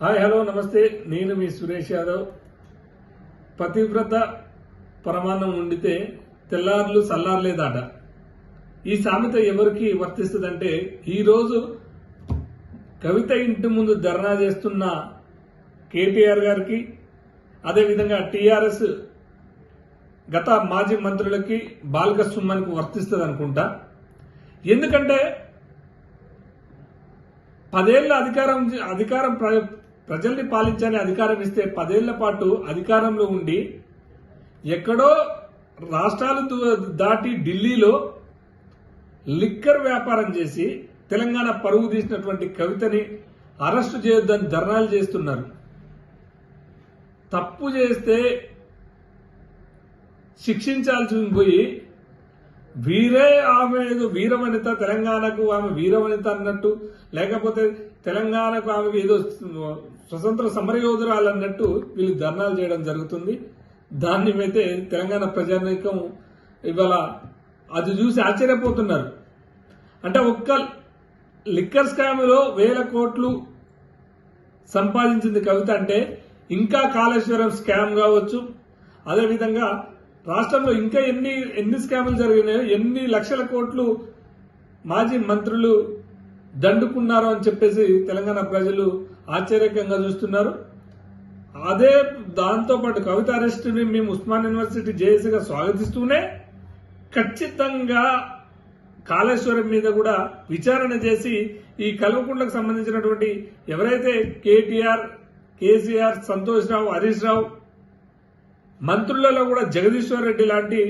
Hi hello నమస్తే. నేను మీ సురేష్ యాదవ్. పతివ్రత పరమాన్నం ఉండితే తెల్లార్లు సల్లార్లేదాట. ఈ సామెత ఎవరికి వర్తిస్తుందంటే ఈరోజు కవిత ఇంటి ముందు ధర్నా చేస్తున్న కేటీఆర్ గారికి అదేవిధంగా టీఆర్ఎస్ గత మాజీ మంత్రులకి బాల్క వర్తిస్తుంది అనుకుంటా ఎందుకంటే పదేళ్ళ అధికారం అధికారం ప్రజల్ని పాలించని అధికారం ఇస్తే పదేళ్ళ పాటు అధికారంలో ఉండి ఎక్కడో రాష్ట్రాలు దాటి ఢిల్లీలో లిక్కర్ వ్యాపారం చేసి తెలంగాణ పరుగు తీసినటువంటి కవితని అరెస్టు చేయొద్దని ధర్నాలు చేస్తున్నారు. తప్పు చేస్తే శిక్షించాల్సి పోయి వీరే ఆమె ఏదో వీరవనిత తెలంగాణకు ఆమె వీరవనిత అన్నట్టు లేకపోతే తెలంగాణకు ఆమెకు ఏదో స్వతంత్ర సమరయోధురాలు అన్నట్టు వీళ్ళు ధర్నాలు చేయడం జరుగుతుంది. దాన్ని అయితే తెలంగాణ ప్రజానీకం ఇవాళ అది చూసి ఆశ్చర్యపోతున్నారు. అంటే ఒక్క లిక్కర్ స్కామ్లో వేల కోట్లు సంపాదించింది కవిత అంటే ఇంకా కాళేశ్వరం స్కామ్ కావచ్చు. అదేవిధంగా రాష్ట్రంలో ఇంకా ఎన్ని ఎన్ని స్కాములు జరిగినాయో ఎన్ని లక్షల కోట్లు మాజీ మంత్రులు దండుకున్నారో అని చెప్పేసి తెలంగాణ ప్రజలు ఆశ్చర్యకంగా చూస్తున్నారు. అదే దాంతో పాటు కవిత అరెస్టుని మేము ఉస్మాన్ యూనివర్సిటీ జేఏసీగా స్వాగతిస్తూనే ఖచ్చితంగా కాళేశ్వరం మీద కూడా విచారణ చేసి ఈ కల్వకుంట్లకు సంబంధించినటువంటి ఎవరైతే కేటీఆర్ కేసీఆర్ సంతోష్ రావు హరీష్ రావు మంత్రులలో కూడా జగదీశ్వర్ రెడ్డి లాంటి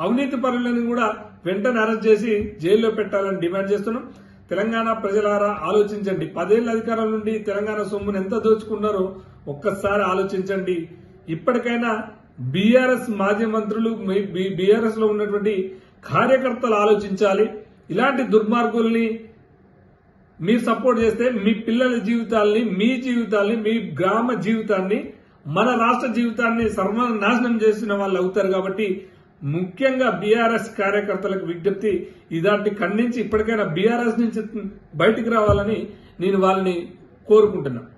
అవినీతి పరులను కూడా వెంటనే అరెస్ట్ చేసి జైల్లో పెట్టాలని డిమాండ్ చేస్తున్నాం. తెలంగాణ ప్రజలారా ఆలోచించండి. పదేళ్ళ అధికారం నుండి తెలంగాణ సొమ్మును ఎంత దోచుకున్నారో ఒక్కసారి ఆలోచించండి. ఇప్పటికైనా బీఆర్ఎస్ మాజీ మంత్రులు బీఆర్ఎస్లో ఉన్నటువంటి కార్యకర్తలు ఆలోచించాలి. ఇలాంటి దుర్మార్గుల్ని మీరు సపోర్ట్ చేస్తే మీ పిల్లల జీవితాల్ని మీ జీవితాల్ని మీ గ్రామ జీవితాన్ని మన రాష్ట్ర జీవితాన్ని సర్వనాశనం చేసిన వాళ్ళు అవుతారు కాబట్టి ముఖ్యంగా బీఆర్ఎస్ కార్యకర్తలకు విజ్ఞప్తి ఇదాంటి ఖండించి ఇప్పటికైనా బీఆర్ఎస్ నుంచి బయటికి రావాలని నేను వాళ్ళని కోరుకుంటున్నాను